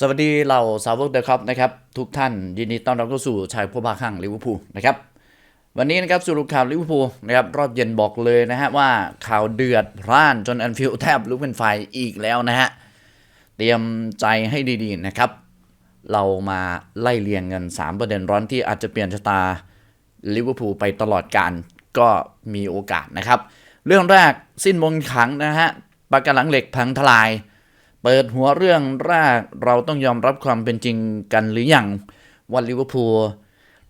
สวัสดีเหล่าสาวกเดอะครับนะครับทุกท่านยินดีต้อนรับเข้าสู่ชายผู้บาข้างลิเวอร์พูลนะครับวันนี้นะครับสรุข่าวลิเวอร์พูลนะครับรอบเย็นบอกเลยนะฮะว่าข่าวเดือดพร่านจนแอนฟิลแทบลุกเป็นไฟอีกแล้วนะฮะเตรียมใจให้ดีๆนะครับ เรามาไล่เรียงกัน 3 ประเด็นร้อนที่อาจจะเปลี่ยนชะตาลิเวอร์พูลไปตลอดการก็มีโอกาสนะครับ เรื่องแรกสิ้นมนต์ขลังนะฮะปากกาหลังเหล็กพังทลาย เปิดหัวเรื่องแรกเราต้องยอมรับความเป็นจริงกันหรือยังว่าลิเวอร์พูล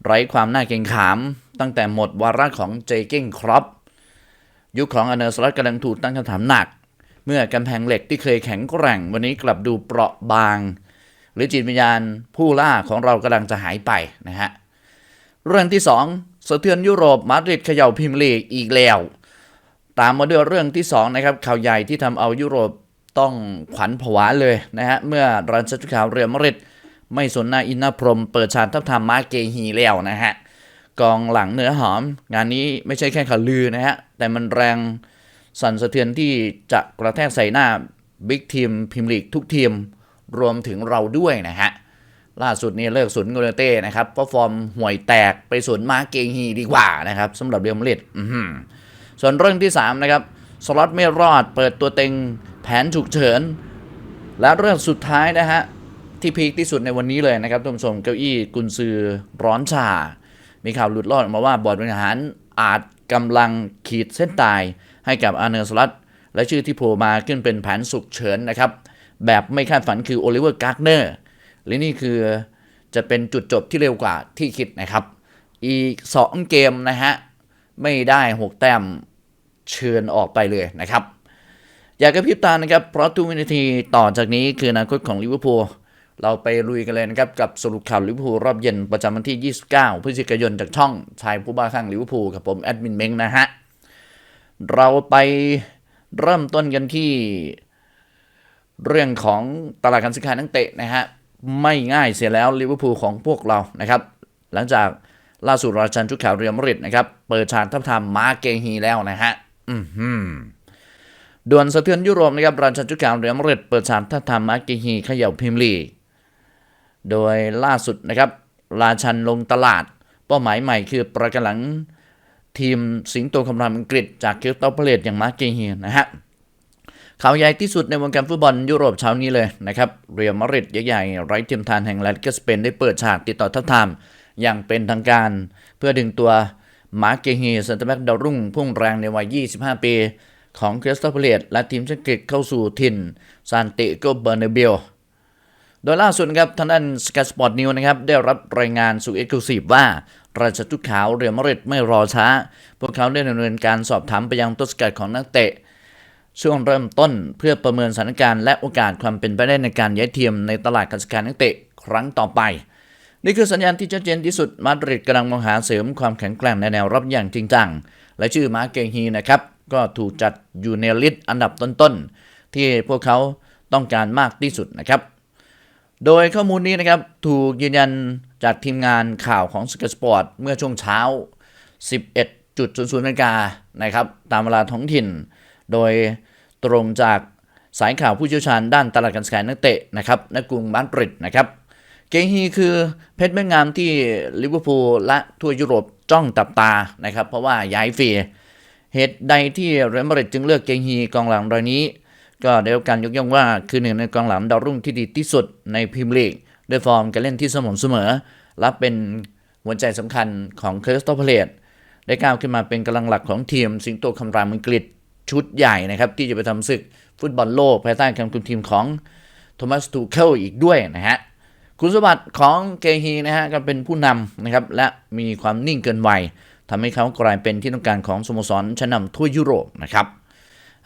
ไร้ความน่าเกรงขาม ตั้งแต่หมดวาระของเจเก้งครอปยุคของอเนอร์สลัดกำลังถูกตั้งคำถามหนัก เมื่อกำแพงเหล็กที่เคยแข็งแกร่ง วันนี้กลับดูเปราะบาง หรือจิตวิญญาณผู้ล่าของเรากำลังจะหายไปนะฮะเรื่องที่ 2 สะเทือนยุโรปมาดริดเขย่าพรีเมียร์ลีกอีกแล้ว ตามมาด้วยเรื่องที่2นะครับข่าวใหญ่ที่ทำเอายุโรป ต้องขวัญผวาเลยนะฮะ เมื่อรันชัดข่าวเรียมริดไม่สนหน้าอินนาพรม เปิดฉากทับทามมาเกฮีแล้วนะฮะ กองหลังเนื้อหอม งานนี้ไม่ใช่แค่ข่าวลือนะฮะ แต่มันแรงสั่นสะเทือนที่จะกระแทกใส่หน้าบิ๊กทีมพรีเมียร์ลีกทุกทีมรวมถึงเราด้วยนะฮะ ล่าสุดนี้เลิกสุนโกเนเต้นะครับเพราะฟอร์มห่วยแตกไปสุนมาเกฮีดีกว่านะครับสำหรับเรียมาดริดส่วนเรื่องที่3นะครับ สล็อตไม่รอดเปิดตัวเต็งแผนฉุกเฉิน และเรื่องสุดท้ายนะฮะ ที่พีคที่สุดในวันนี้เลยนะครับท่านผู้ชมเก้าอี้กุนซือร้อนชา มีข่าวหลุดรอดออกมาว่าบอร์ดบริหารอาจกำลังขีดเส้นตายให้กับอาร์เนอร์สลัตและชื่อที่โผล่มาขึ้นเป็นแผนฉุกเฉินนะครับ แบบไม่คาดฝันคือโอลิเวอร์การ์เนอร์และนี่คือจะเป็นจุดจบที่เร็วกว่าที่คิดนะครับ อีก 2 เกมนะฮะ ไม่ได้ 6 แต้ม เชิญออกไปเลยนะครับ อยากกระพริบตานะครับ เพราะทุกวินาทีต่อจากนี้คืออนาคตของลิเวอร์พูลเราไปลุยกันเลยนะครับ กับสรุปข่าวลิเวอร์พูลรอบเย็นประจำวันที่ 29 พฤศจิกายนจากช่องชายผู้บ้าข้างลิเวอร์พูลกับผมแอดมินเม้งนะฮะ เราไปเริ่มต้นกันที่เรื่องของตลาดการซื้อขายนักเตะนะฮะ ไม่ง่ายเสียแล้วลิเวอร์พูลของพวกเรานะครับ หลังจากล่าสุดราชันชุดข่าวเรียมริดนะครับ เปิดฉากทับทามมาเกฮีแล้วนะฮะ อือหือด่วนสะเทือนยุโรปนะครับราชันชุดขาวเรียมาดริดเปิดฉากทับทามมาเกฮีเขย่าพรีเมียร์ลีโดยล่าสุดนะครับราชันลงตลาด เป้าหมายใหม่คือประกันหลังทีมสิงโตคำรามอังกฤษจากเคิร์ตัลเพลตอย่างมาเกฮีนะฮะข่าวใหญ่ที่สุดในวงการฟุตบอลยุโรปเช้านี้เลยนะครับเรียลมาดริดใหญ่ๆไร้เทียมทานแห่งแลนด์สเปนได้เปิดฉากติดต่อทับทามอย่างเป็นทางการ เพื่อดึงตัว มาร์เกฮีเซนเตอร์แบ็กดาวรุ่งพุ่งแรงในวัย 25 ปี ของคริสตัลเพลตและทีมชาติอังกฤษเข้าสู่ถิ่นซานติโกเบอร์เนเบลโดยล่าสุดนครับทางด้านสกายสปอร์ตนิวนะครับได้รับรายงานสู่เอ็กซ์คลูซีฟว่า ราชจุดขาวเรียมาริดไม่รอช้า พวกเขาได้ดำเนินการสอบถามไปยังต้นสกัดของนักเตะ ช่วงเริ่มต้นเพื่อประเมินสถานการณ์และโอกาสความเป็นไปได้ในการย้ายทีมในตลาดการซื้อขายนักเตะครั้งต่อไป นี่คือสัญญาณที่ชัดเจนที่สุดมาดริดกำลังมองหาเสริมความแข็งแกร่งในแนวรับอย่างจริงจัง และชื่อมาเกฮีนะครับก็ถูกจัดอยู่ในลิสต์อันดับต้นๆ ที่พวกเขาต้องการมากที่สุดนะครับ โดยข้อมูลนี้นะครับถูกยืนยันจากทีมงานข่าวของสกสปอร์ตเมื่อช่วงเช้า 11.00นาฬิกานะครับตามเวลาท้องถิ่น โดยตรงจากสายข่าวผู้เชี่ยวชาญด้านตลาดการขายนักเตะนะครับในกรุงมาดริดนะครับ เกฮีคือเพชรเม็ดงามที่ลิเวอร์พูลและทั่วยุโรปจ้องตับตานะครับ เพราะว่าย้ายฟรีเหตุใดที่เรอัลมาดริดจึงเลือกเกฮีกองหลังรายนี้ ก็ได้รับการยกย่องว่าคือหนึ่งในกองหลังดาวรุ่งที่ดีที่สุดในพรีเมียร์ลีกด้วยฟอร์มการเล่นที่สม่ำเสมอ และเป็นหัวใจสำคัญของเคร์สโตเพลตได้ก้าวขึ้นมาเป็นกำลังหลักของทีม สิงโตคำรามอังกฤษชุดใหญ่นะครับที่จะไปทำศึกฟุตบอลโลกภายใต้การคุมทีมของโทมัสตูเคิลอีกด้วยนะฮะ คุณสมบัติของเกฮีนะฮะก็เป็นผู้นำนะครับและมีความนิ่งเกินวัยทำให้เขากลายเป็นที่ต้องการของสโมสรชั้นนำทั่วยุโรปนะครับ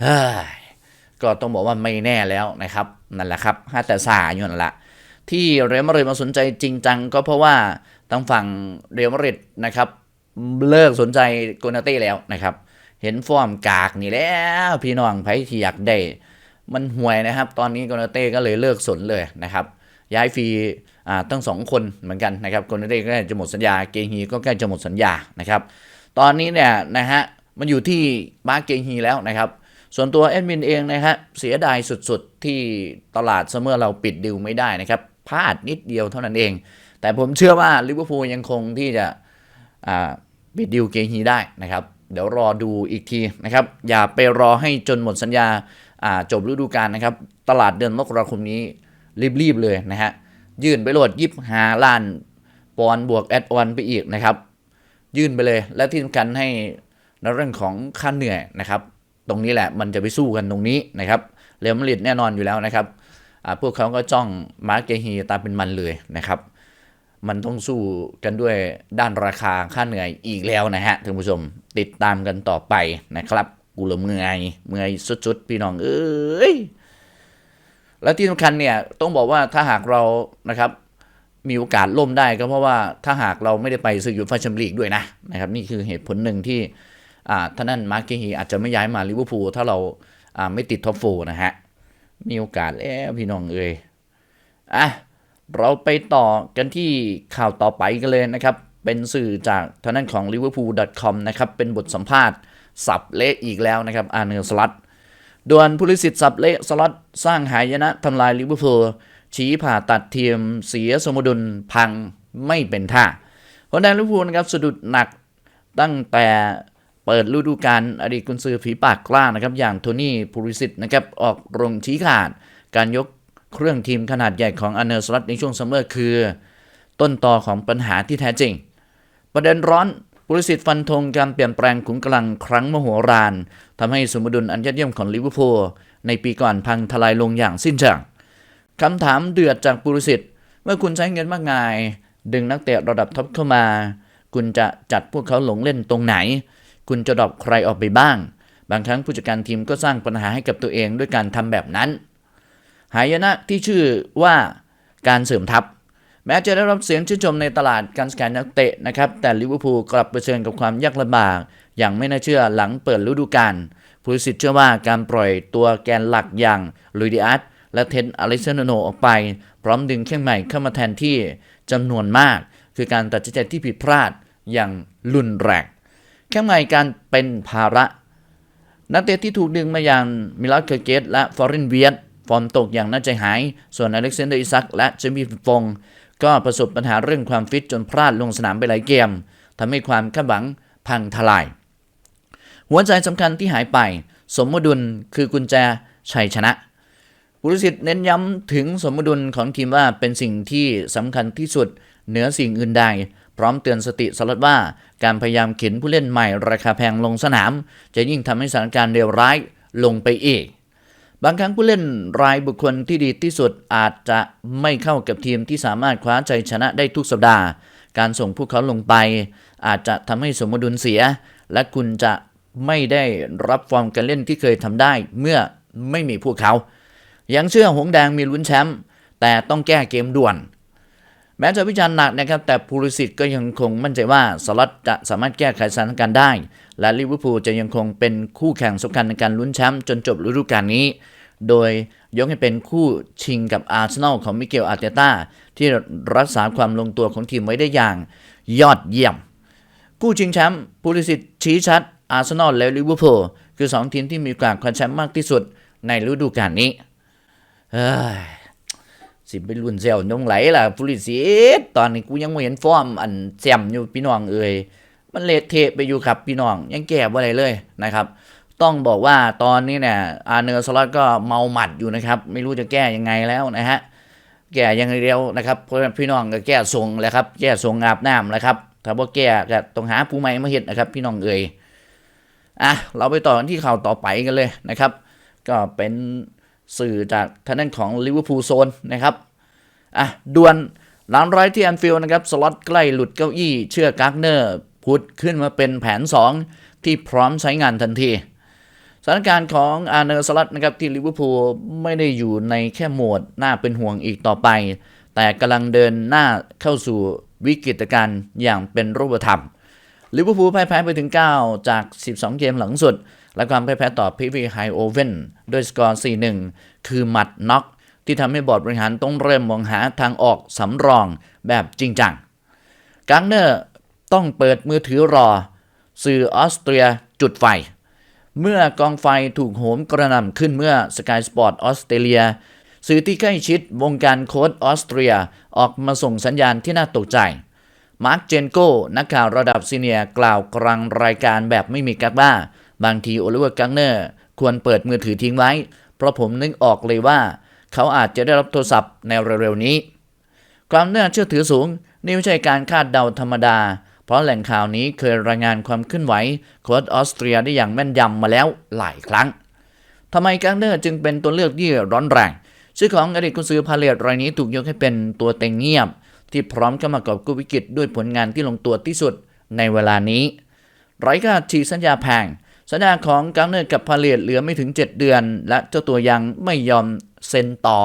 เฮ้ยก็ต้องบอกว่าไม่แน่แล้วนะครับนั่นแหละครับห้าแต่สาอยู่นั่นแหละที่เรอัลมาดริดมาสนใจจริงจังก็เพราะว่าทางฝั่งเรอัลมาดริดนะครับเลิกสนใจโกนาเต้แล้วนะครับเห็นฟอร์มกากนี่แล้วพี่น้องไผที่อยากได้ มันห่วยนะครับ ตอนนี้โกนาเต้ก็เลยเลิกสนเลยนะครับ ย้ายฟรีอ่าตั้งสองคนเหมือนกันนะครับโกนาเต้ก็ใกล้จะหมดสัญญาเกฮีก็ใกล้จะหมดสัญญานะครับ ตอนนี้เนี่ยนะฮะมันอยู่ที่มาร์กเกฮีแล้วนะครับ ส่วนตัวแอดมินเองนะฮะเสียดายสุดๆ ที่ตลาดเสมอเราปิดดิวไม่ได้นะครับพลาดนิดเดียวเท่านั้นเอง แต่ผมเชื่อว่าลิเวอร์พูลยังคงที่จะอ่าปิดดิวเกฮีได้นะครับเดี๋ยวรอดูอีกทีนะครับ อย่าไปรอให้จนหมดสัญญาอ่าจบฤดูกาลนะครับ ตลาดเดือนมกราคมนี้ รีบๆเลยนะฮะยื่นไปโหลดยิบหาล้านปอนบวกแอดออนไปอีกนะครับ ยื่นไปเลยและที่สำคัญให้ในเรื่องของค่าเหนื่อยนะครับ ตรงนี้แหละมันจะไปสู้กันตรงนี้นะครับเรอัลมาดริดแน่นอนอยู่แล้วนะครับพวกเขาก็จ้องมาร์กเกฮีตามเป็นมันเลยนะครับ มันต้องสู้กันด้วยด้านราคาค่าเหนื่อยอีกแล้วนะฮะท่านผู้ชมติดตามกันต่อไปนะครับกูละเมื่อยเมื่อยสุดๆพี่น้องเอ้ย และที่สำคัญเนี่ยต้องบอกว่าถ้าหากเรานะครับมีโอกาสล่มได้ก็เพราะว่าถ้าหากเราไม่ได้ไปซื้อยูฟ่าแชมเปี้ยนลีกด้วยนะนะครับนี่คือเหตุผลหนึ่งที่ท่านั้นมาร์กเกฮีอาจจะไม่ย้ายมาลิเวอร์พูลถ้าเราไม่ติดท็อปโฟนะฮะมีโอกาสแล้วพี่น้องเอ้ยอะเราไปต่อกันที่ข่าวต่อไปกันเลยนะครับ เป็นสื่อจากท่างด้นของ liverpool.com นะครับเป็นบทสัมภาษณ์สับเละอีกแล้วนะครับอาร์เนอร์สลัด ดวลผู้ลิสิตสับเละสลัดสร้างหายนะทำลายลิเวอร์พูลชี้ผ่าตัดเทียมเสียสมดุลพังไม่เป็นท่าคนแดนลิเวอร์พูลนะครับสะดุดหนักตั้งแต่เปิดฤดูกาลอดีตกุนซือผีปากกล้านะครับอย่างโทนี่พูริสิตนะครับออกโรงชี้ขาด การยกเครื่องทีมขนาดใหญ่ของอเนอร์สลัดในช่วงซัมเมอร์คือ ต้นตอของปัญหาที่แท้จริง ประเด็นร้อน บริสิทธิ์ฟันธงการเปลี่ยนแปลงขุนกำลังครั้งมโหฬารทำให้สมดุลอันยอดเยี่ยมของลิเวอร์พูลในปีก่อนพังทลายลงอย่างสิ้นเชิงคำถามเดือดจากบริสิทธิ์เมื่อคุณใช้เงินมากมาย ดึงนักเตะระดับท็อปเข้ามา คุณจะจัดพวกเขาหลงเล่นตรงไหน คุณจะดรอปใครออกไปบ้าง บางครั้งผู้จัดการทีมก็สร้างปัญหาให้กับตัวเองด้วยการทำแบบนั้น หายนะที่ชื่อว่าการเสริมทัพ แม้จะได้รับเสียงชื่นชมในตลาดการสแกนนักเตะนะครับ แต่ลิเวอร์พูลกลับเผชิญกับความยากลำบาก อย่างไม่น่าเชื่อหลังเปิดฤดูกาลผู้สิทธิ์เชื่อว่าการปล่อยตัวแกนหลักอย่างลุยดิอัสและเทนอเลซานโนออกไป พร้อมดึงแข้งใหม่เข้ามาแทนที่จำนวนมาก คือการตัดสินใจที่ผิดพลาดอย่างรุนแรงแข้งใหม่การเป็นภาระ นักเตะที่ถูกดึงมาอย่างมิลาเคเกตและฟอรินเวียตฟอร์มตกอย่างน่าใจหาย ส่วนอเล็กซานเดอร์อิซักและเจมี่ฟง ก็ประสบปัญหาเรื่องความฟิตจนพลาดลงสนามไปหลายเกมทำให้ความคาดหวังพังทลาย หัวใจสำคัญที่หายไป สมดุลคือกุญแจชัยชนะบุรุษิตเน้นย้ำถึงสมดุลของทีมว่าเป็นสิ่งที่สำคัญที่สุดเหนือสิ่งอื่นใด พร้อมเตือนสติสลัดว่าการพยายามเข็นผู้เล่นใหม่ราคาแพงลงสนาม จะยิ่งทำให้สถานการณ์เลวร้ายลงไปอีก บางครั้งผู้เล่นรายบุคคลที่ดีที่สุดอาจจะไม่เข้ากับทีมที่สามารถคว้าชัยชนะได้ทุกสัปดาห์ การส่งพวกเขาลงไป อาจจะทำให้สมดุลเสีย และคุณจะไม่ได้รับฟอร์มการเล่นที่เคยทำได้เมื่อไม่มีพวกเขา ยังเชื่อหงแดงมีลุ้นแชมป์แต่ต้องแก้เกมด่วน แม้จะวิจารณ์หนักนะครับ แต่พูริสิตก็ยังคงมั่นใจว่าสล็อตจะสามารถแก้ไขสถานการณ์ได้ และลิเวอร์พูลจะยังคงเป็นคู่แข่งสำคัญในการลุ้นแชมป์จนจบฤดูกาลนี้ โดยยกให้เป็นคู่ชิงกับอาร์เซนอลของมิเกลอาร์เตต้าที่รักษาความลงตัวของทีมไว้ได้อย่างยอดเยี่ยม คู่ชิงแชมป์พูริสิตชี้ชัดอาร์เซนอลและลิเวอร์พูลคือ 2 ทีมที่มีโอกาสคว้าแชมป์มากที่สุดในฤดูกาลนี้เฮ้ยสิเป็นรุ่นเซลนงไหลล่ะฟูริสิตตอนนี้กูยังไม่เห็นฟอร์มอันแซมอยู่พี่น้องเอ่ย มันเละเทะไปอยู่ครับพี่น้องยังแก้บ่อะไรเลยนะครับ ต้องบอกว่าตอนนี้เนี่ยอาเนอร์สล็อตก็เมาหมัดอยู่นะครับ ไม่รู้จะแก้ยังไงแล้วนะฮะแก้ยังไงเดียวนะครับเพราะพี่น้องก็แก้ทรงแหละครับ แก้ทรงอาบน้ำแหละครับถ้าว่าแก้ก็ต้องหาผู้ใหม่มาเฮ็ดนะครับ พี่น้องเอ่ยอะเราไปต่อกันที่ข่าวต่อไปกันเลยนะครับ ก็เป็นสื่อจากทางด้านของลิเวอร์พูลโซนนะครับอะด่วนหลังร้อยที่แอนฟิลด์นะครับสล็อตใกล้หลุดเก้าอี้เชื่อการ์เนอร์ พุดขึ้นมาเป็นแผน 2 ที่พร้อมใช้งานทันทีสถานการณ์ของอาร์เนอร์สลัดนะครับที่ลิเวอร์พูลไม่ได้อยู่ในแค่โหมดน่าเป็นห่วงอีกต่อไป แต่กำลังเดินหน้าเข้าสู่วิกฤตการณ์อย่างเป็นรูปธรรมลิเวอร์พูลพ่ายแพ้ไปถึง 9 จาก 12 เกมหลังสุด และความพ่ายแพ้ต่อพีวีไฮโอเวนด้วยสกอร์ 4-1 คือหมัดน็อกที่ทำให้บอร์ดบริหารต้องเริ่มมองหาทางออกสำรองแบบจริงจังกังเนอร์ ต้องเปิดมือถือรอ สื่อออสเตรียจุดไฟ เมื่อกองไฟถูกโหมกระหน่ำขึ้นเมื่อ Sky Sport ออสเตรเลียสื่อที่ใกล้ชิดวงการโค้ดออสเตรียออกมาส่งสัญญาณที่น่าตกใจ มาร์คเจนโก้ นักข่าวระดับซีเนียกล่าวกลางรายการแบบไม่มีกักบ้า บางทีโอลิเวอร์กังเนอร์ควรเปิดมือถือทิ้งไว้ เพราะผมนึกออกเลยว่า เขาอาจจะได้รับโทรศัพท์ในเร็วๆนี้ ความน่าเชื่อถือสูง นี่ไม่ใช่การคาดเดาธรรมดา ราะแหล่งข่าวนี้เคยรายงานความเคลื่อนไหวโค้ชออสเตรียได้อย่างแม่นยำมาแล้วหลายครั้งทำไมกังเนอร์จึงเป็นตัวเลือกที่ร้อนแรง ชื่อของอดีตกุนซือพาเลตรายนี้ถูกยกให้เป็นตัวเต็งเงียบ ที่พร้อมเข้ามากอบกู้วิกฤตด้วยผลงานที่ลงตัวที่สุดในเวลานี้ ไร้ค่าฉีสัญญาแพง สัญญาของกังเนอร์กับพาเลตเหลือไม่ถึง 7 เดือน และเจ้าตัวยังไม่ยอมเซ็นต่อ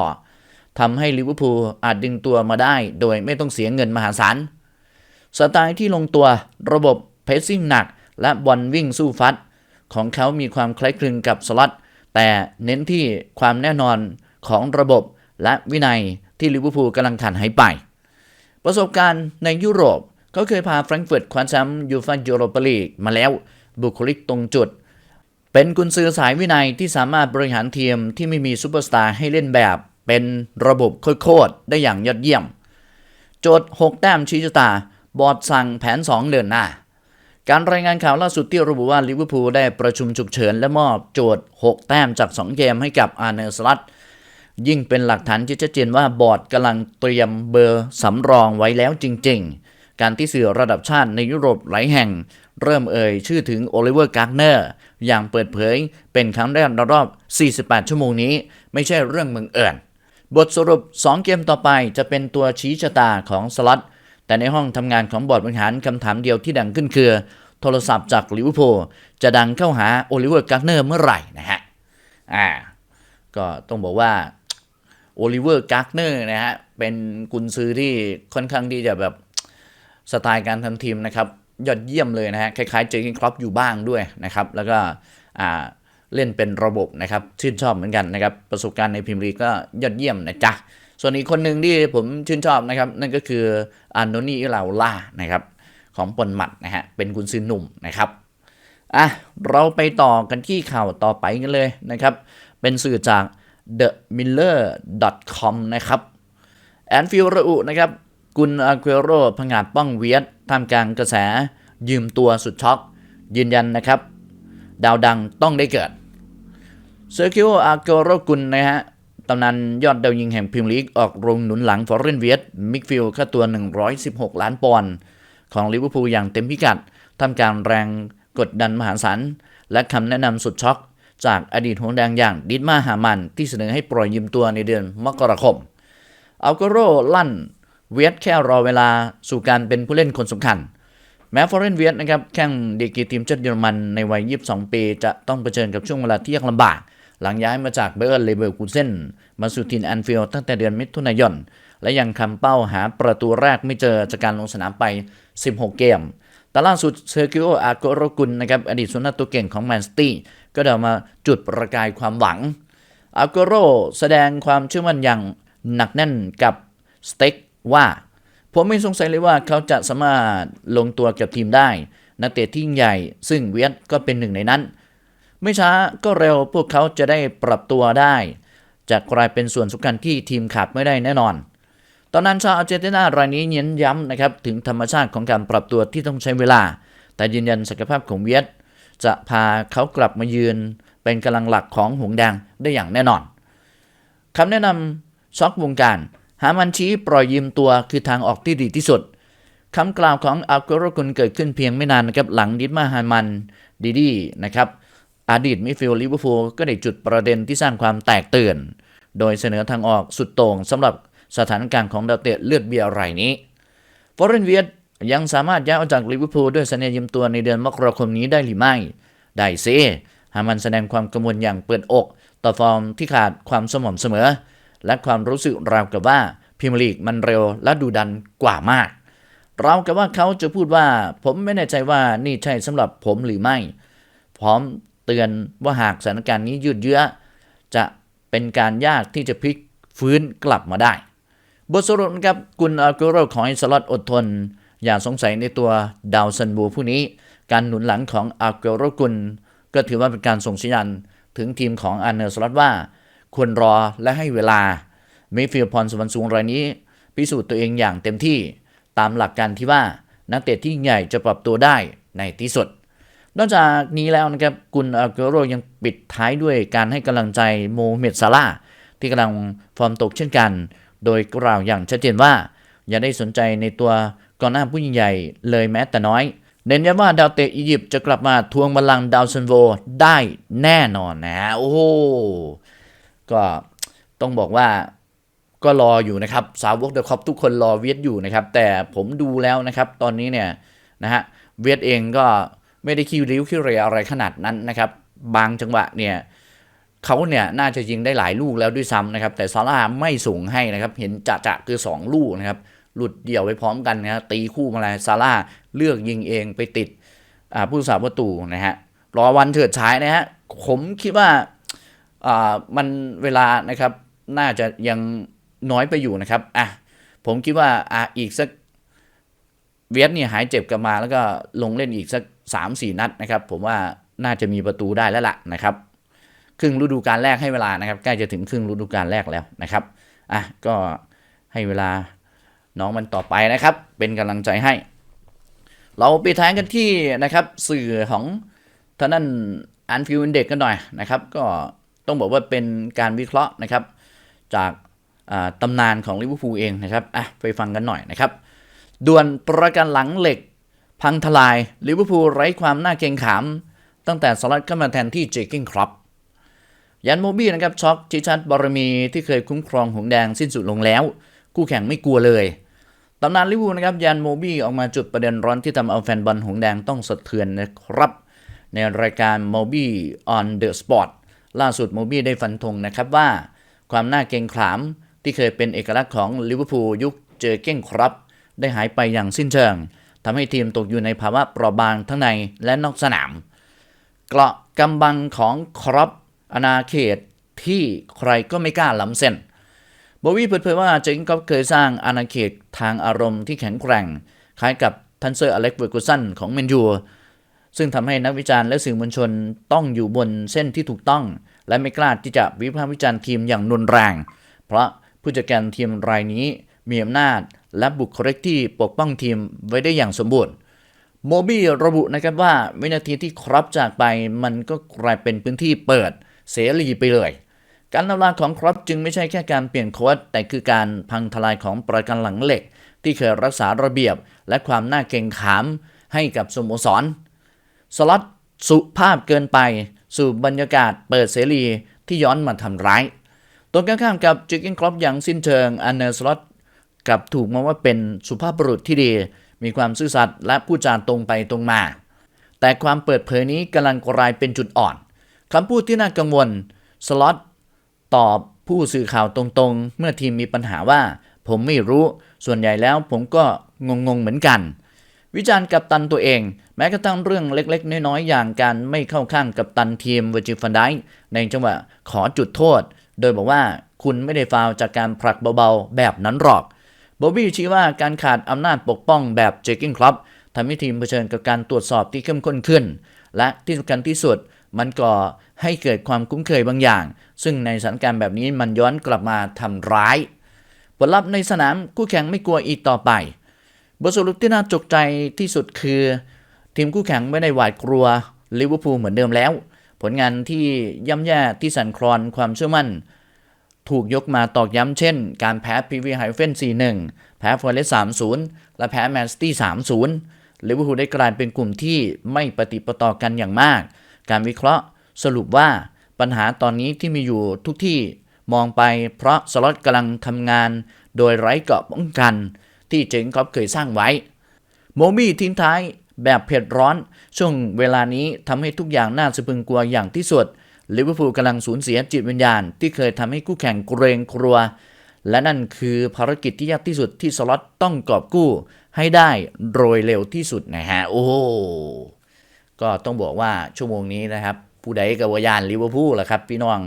ทำให้ลิเวอร์พูลอาจดึงตัวมาได้ โดยไม่ต้องเสียเงินมหาศาล สไตล์ที่ลงตัวระบบเพสซิ่งหนัก และบอลวิ่งสู้ฟัด ของเขามีความคล้ายคลึงกับสล็อตแต่เน้นที่ความแน่นอนของระบบและวินัยที่ลิเวอร์พูลกำลังขันหายไป ประสบการณ์ในยุโรปเขาเคยพาแฟรงก์เฟิร์ตคว้าแชมป์ยูฟ่ายูโรปาลีกมาแล้วบุคลิกตรงจุด เป็นกุนซือสายวินัยที่สามารถบริหารทีมที่ไม่มีซูเปอร์สตาร์ให้เล่นแบบ เป็นระบบโคตรได้อย่างยอดเยี่ยม โจทย์ 6 แต้มชี้ชะตา บอร์ดสั่งแผน 2 เดินหน้า การรายงานข่าวล่าสุดที่ระบุว่าลิเวอร์พูลได้ประชุมฉุกเฉิน และมอบโจทย์ 6 แต้มจาก 2 เกมให้กับอาร์เนสลัตยิ่งเป็นหลักฐานที่ชัดเจนว่าบอร์ดกำลังเตรียมเบอร์สำรองไว้แล้วจริง ๆ การที่สื่อระดับชาติในยุโรปหลายแห่ง เริ่มเอ่ยชื่อถึงโอลิเวอร์การ์เนอร์อย่างเปิดเผยเป็นครั้งแรกในรอบ 48 ชั่วโมงนี้ ไม่ใช่เรื่องมึงเอิญบทสรุป 2 เกมต่อไปจะเป็นตัวชี้ชะตาของสล็อต แต่ในห้องทำงานของบอร์ดบริหารคำถามเดียวที่ดังขึ้นคือ โทรศัพท์จากลิเวอร์พูลจะดังเข้าหาโอลิเวอร์การ์เนอร์เมื่อไหร่นะฮะอ่าก็ต้องบอกว่าโอลิเวอร์การ์เนอร์นะฮะเป็นกุนซือที่ค่อนข้างที่จะแบบสไตล์การทำทีมนะครับยอดเยี่ยมเลยนะฮะคล้ายๆเจอร์กินครอปอยู่บ้างด้วยนะครับ แล้วก็อ่าเล่นเป็นระบบนะครับชื่นชอบเหมือนกันนะครับ ประสบการณ์ในพรีเมียร์ลีก็ยอดเยี่ยมนะจ๊ะ ส่วนอีกคนหนึ่งที่ผมชื่นชอบนะครับ นั่นก็คืออันโนนีลาล่านะครับของปนหมัดนะฮะเป็นกุนซือหนุ่มนะครับอะเราไปต่อกันที่ข่าวต่อไปกันเลยนะครับ เป็นสื่อจาก the miller com นะครับแอนฟิลระอุนะครับกุนอาเควโรผงาดป้องเวียดท่ามกลางกระแสยืมตัวสุดช็อก ยืนยันนะครับ ดาวดังต้องได้เกิดเซอร์คิโออาเกโรกุลนะฮะ ตำนานยอดดาวยิงแห่งพรีเมียร์ลีกออกโรงหนุนหลังฟอร์เรนเวียดมิกฟิลค่าตัว 116 ล้านปอนด์ของลิเวอร์พูลอย่างเต็มพิกัดท่ามกางแรงกดดันมหาศาลและคำแนะนำสุดช็อก จากอดีตหงส์แดงอย่างดิดมาหามัน ที่เสนอให้ปล่อยยืมตัวในเดือนมกราคมอัลกโรลั่นเวียดแค่รอเวลาสู่การเป็นผู้เล่นคนสำคัญ แม้ฟอร์เรนเวียดนะครับแข่งดีกีทีมชาติเยอรมันในวัย 22 ปี จะต้องเผชิญกับช่วงเวลาที่ยากลำบาก หลังย้ายมาจากเบอร์เลเวอร์คูเซนมาสู่ทีมแอนฟิลด์ตั้งแต่เดือนมิถุนายน และยังคำเป้าหาประตูแรกไม่เจอจากการลงสนามไป 16 เกม แต่ล่าสุดเซอร์กิโออาโกโรกุลนะครับอดีตสุนัขตัวเก่งของแมนสตี้ก็เดินมาจุดประกายความหวังอาโกโรแสดงความเชื่อมั่นอย่างหนักแน่นกับสเต็กว่า ผมไม่สงสัยเลยว่าเขาจะสามารถลงตัวกับทีมได้ นักเตะที่ยิ่งใหญ่ ซึ่งเวียดก็เป็นหนึ่งในนั้น ไม่ช้าก็เร็วพวกเขาจะได้ปรับตัวได้ จะกลายเป็นส่วนสำคัญที่ทีมขาดไม่ได้แน่นอน ตอนนั้นชาวอาร์เจนตินารายนี้เน้นย้ำนะครับถึงธรรมชาติของการปรับตัวที่ต้องใช้เวลา แต่ยืนยันศักยภาพของเวียดจะพาเขากลับมายืนเป็นกำลังหลักของหงแดงได้อย่างแน่นอนคำแนะนำช็อกวงการ หามันชี้ปล่อยยืมตัวคือทางออกที่ดีที่สุดคำกล่าวของอัลเกโรกุลเกิดขึ้นเพียงไม่นานนะครับหลังดิดมาฮามันดีดีนะครับ อดีตมิดฟิลด์ลิเวอร์พูลก็ได้จุดประเด็นที่สร้างความแตกตื่น โดยเสนอทางออกสุดโต่งสำหรับสถานการณ์ของดาวเตะเลือดเบียร์รายนี้ฟอร์เรนเวียดยังสามารถย้ายออกจากลิเวอร์พูลด้วยสัญญายืมตัวในเดือนมกราคมนี้ได้หรือไม่ ได้ซิฮามันแสดงความกังวลอย่างเปิดอก ต่อฟอร์มที่ขาดความสม่ำเสมอ และความรู้สึกราวกับว่าพรีเมียร์ลีกมันเร็วและดูดันกว่ามากเรากับว่าเขาจะพูดว่าผมไม่แน่ใจว่านี่ใช่สำหรับผมหรือไม่ พร้อม เตือนว่าหากสถานการณ์นี้ยืดเยื้อ จะเป็นการยากที่จะพลิกฟื้นกลับมาได้ บทสรุปนะครับกุนอากุโรขอให้สล็อตอดทน อย่าสงสัยในตัวดาวซันบูผู้นี้ การหนุนหลังของอากุโรกุลก็ถือว่าเป็นการส่งสัญญาณถึงทีมของอันเนอร์สล็อตว่า ควรรอและให้เวลามิฟิลพรสวรรค์สูงรายนี้ พิสูจน์ตัวเองอย่างเต็มที่ตามหลักการที่ว่านักเตะที่ใหญ่จะปรับตัวได้ในที่สุด นอกจากนี้แล้วนะครับกุนอาเกโรยังปิดท้ายด้วยการให้กำลังใจโมเมดซาลาที่กำลังฟอร์มตกเช่นกัน โดยกล่าวอย่างชัดเจนว่า อย่าได้สนใจในตัวกองหน้าผู้ยิ่งใหญ่เลยแม้แต่น้อย เน้นย้ำว่าดาวเตะอียิปต์จะกลับมาทวงบัลลังก์ดาวซันโวได้แน่นอนนะ โอ้ก็ต้องบอกว่าก็รออยู่นะครับ สาวกเดอะคอปทุกคนรอเวียดอยู่นะครับ แต่ผมดูแล้วนะครับ ตอนนี้เนี่ยนะฮะเวียดเองก็ ไม่ได้คิวริ้วคิวเรอะไรขนาดนั้นนะครับ บางจังหวะเนี่ยเขาเนี่ยน่าจะยิงได้หลายลูกแล้วด้วยซ้ำนะครับ แต่ซาร่าไม่ส่งให้นะครับ เห็นจะจะคือ 2 ลูกนะครับ หลุดเดี่ยวไปพร้อมกันนะตีคู่มาเลยซาร่าเลือกยิงเองไปติดผู้สาประตูนะฮะรอวันเถิดฉายนะฮะผมคิดว่าอ่ามันเวลานะครับน่าจะยังน้อยไปอยู่นะครับอะผมคิดว่าอะอีกสักเวียดเนี่ยหายเจ็บกลับมาแล้วก็ลงเล่นอีกสัก สามสี่นัดนะครับ ผมว่าน่าจะมีประตูได้แล้วล่ะนะครับ ครึ่งฤดูกาลแรกให้เวลานะครับ ใกล้จะถึงครึ่งฤดูกาลแรกแล้วนะครับอะก็ให้เวลาน้องมันต่อไปนะครับ เป็นกำลังใจให้ เราไปท้ายกันที่นะครับ สื่อของท่านั้นอันฟิวเด็กกันหน่อยนะครับ ก็ต้องบอกว่าเป็นการวิเคราะห์นะครับ จากตำนานของลิเวอร์พูลเองนะครับอะไปฟังกันหน่อยนะครับ ด่วนประกันหลังเหล็ก พังทลายลิเวอร์พูลไร้ความน่าเกรงขาม ตั้งแต่สลัดเข้ามาแทนที่เจคิงครับยันโมบี้นะครับช็อกชิชัดบารมีที่เคยคุ้มครองหงแดงสิ้นสุดลงแล้ว คู่แข่งไม่กลัวเลยตำนานลิเวอร์พูลนะครับยันโมบี้ออกมาจุดประเด็นร้อนที่ทำเอาแฟนบอลหงแดงต้องสะเทือนนะครับ ในรายการ m o b i on the spot ล่าสุดโมบี้ได้ฟันธงนะครับว่า ความน่าเกรงขามที่เคยเป็นเอกลักษณ์ของลิเวอร์พูลยุคเจอเก้งครับ ได้หายไปอย่างสิ้นเชิง ทำให้ทีมตกอยู่ในภาวะเปราะบางทั้งในและนอกสนาม เกราะกำบังของครอปอนาเขตที่ใครก็ไม่กล้าล้ำเส้นโบวี่เปิดเผยว่าเจงก็เคยสร้างอาณาเขตทางอารมณ์ที่แข็งแกร่ง คล้ายกับทันเซอร์อเล็กเวอร์กุสันของเมนยูซึ่งทำให้นักวิจารณ์และสื่อมวลชนต้องอยู่บนเส้นที่ถูกต้อง และไม่กล้าที่จะวิพากษ์วิจารณ์ทีมอย่างรุนแรง เพราะผู้จัดการทีมรายนี้มีอำนาจ และบุคลิกที่ปกป้องทีมไว้ได้อย่างสมบูรณ์โมบี้ระบุนะครับว่าวินาทีที่ครอปจากไปมันก็กลายเป็นพื้นที่เปิดเสรีไปเลย การทำลาของครอปจึงไม่ใช่แค่การเปลี่ยนโค้ดแต่คือการพังทลายของประกันหลังเหล็ก ที่เคยรักษาระเบียบ และความน่าเกรงขามให้กับสโมสรสล็อตสุภาพเกินไป สู่บรรยากาศเปิดเสรีที่ย้อนมาทำร้ายตรงกันข้ามกับจิกกินครอปอย่างสิ้นเชิงอันเนอร์สล็อต กลับถูกมองว่าเป็นสุภาพบุรุษที่ดี มีความซื่อสัตย์และพูดจาตรงไปตรงมา แต่ความเปิดเผยนี้กำลังกลายเป็นจุดอ่อนคำพูดที่น่ากังวลสล็อตตอบผู้สื่อข่าวตรงๆ เมื่อทีมมีปัญหาว่า ผมไม่รู้ ส่วนใหญ่แล้วผมก็งงๆเหมือนกัน วิจารณ์กับตันตัวเอง แม้กระทั่งเรื่องเล็กๆ น้อยๆ อย่างการไม่เข้าข้างกับตันทีมเวอร์จิฟันไดในจังหวะขอจุดโทษ โดยบอกว่าคุณไม่ได้ฟาวจากการผลักเบาๆ แบบนั้นหรอก โบบี้ชี้ว่าการขาดอำนาจปกป้องแบบเจคิงครับทำให้ทีมเผชิญกับการตรวจสอบที่เข้มข้นขึ้น และที่สำคัญที่สุดมันก็ให้เกิดความคุ้นเคยบางอย่าง ซึ่งในสถานการณ์แบบนี้มันย้อนกลับมาทำร้าย ผลลัพธ์ในสนามคู่แข่งไม่กลัวอีกต่อไป บทสรุปที่น่าจกใจที่สุดคือ ทีมคู่แข่งไม่ได้หวาดกลัวลิเวอร์พูลเหมือนเดิมแล้ว ผลงานที่ย่ำแย่ที่สั่นคลอนความเชื่อมั่น ถูกยกมาตอกย้ำเช่น การแพ้พีวีไฮเฟน4-1 แพ้ฟอร์เรส3-0 และแพ้แมนสตี้3-0ลิเวอร์พูลได้กลายเป็นกลุ่มที่ไม่ปฏิปต่อกันอย่างมาก การวิเคราะห์สรุปว่าปัญหาตอนนี้ที่มีอยู่ทุกที่มองไปเพราะสล็อตกำลังทำงาน โดยไร้เกาะป้องกัน ที่เจงครอปเคยสร้างไว้ โมมี่ทิ้งท้ายแบบเผ็ดร้อน ช่วงเวลานี้ทำให้ทุกอย่างน่าสะพึงกลัวอย่างที่สุด ลิเวอร์พูลกำลังสูญเสียจิตวิญญาณ ที่เคยทำให้คู่แข่งเกรงกลัว และนั่นคือภารกิจที่ยากที่สุดที่สล็อตต้องกอบกู้ ให้ได้โดยเร็วที่สุดนะฮะ โอ้ก็ต้องบอกว่าชั่วโมงนี้นะครับ ผู้ใดกับวายานลิเวอร์พูลล่ะครับ พี่น้อง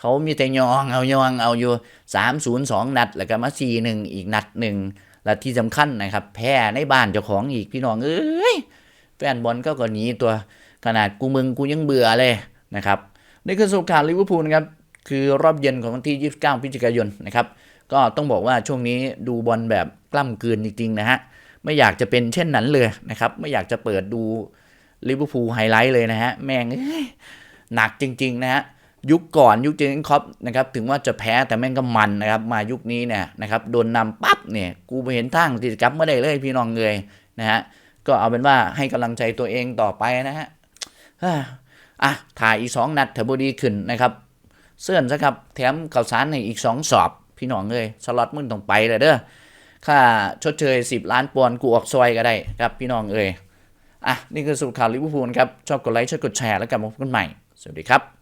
เขามีแต่ยองเอายองเอาอยู่3-0-2 นัด แล้วก็มา 4-1 อีกนัดหนึ่งและที่สำคัญนะครับ แพ้ในบ้านเจ้าของอีกพี่น้องเอ้ยแฟนบอลก็ก็หนีตัวขนาดกูมึงกูยังเบื่อเลยนะครับ นี่คือสรุปข่าวลิเวอร์พูลนะครับคือรอบเย็นของวันที่ 29 พฤศจิกายนนะครับก็ต้องบอกว่าช่วงนี้ดูบอลแบบกล้ำเกลืนจริงๆนะฮะไม่อยากจะเป็นเช่นนั้นเลยนะครับไม่อยากจะเปิดดูลิเวอร์พูลไฮไลท์เลยนะฮะแม่งหนักจริงๆนะฮะยุคก่อนยุคเจนครอปนะครับถึงว่าจะแพ้แต่แม่งก็มันนะครับมายุคนี้เนี่ยนะครับโดนนำปั๊บเนี่ยกูไปเห็นทางที่จะกลับไม่ได้เลยพี่น้องเลยนะฮะก็เอาเป็นว่าให้กำลังใจตัวเองต่อไปนะฮะ อะถ่ายอีกสองนัดเถอร์โบดีขึ้นนะครับเสื่อนซะครับแถมข่าวสารในอีกสองสอบ พี่น้องเลยสล็อตมึงต้องไปเลยเด้อค่าชดเชย 10 ล้านปอนด์กูออกซอยก็ได้ครับพี่น้องเอ้ยอะนี่คือสรุปข่าวลิเวอร์พูลครับชอบกดไลค์ชอบกดแชร์แล้วกลับมาพบกันใหม่ สวัสดีครับ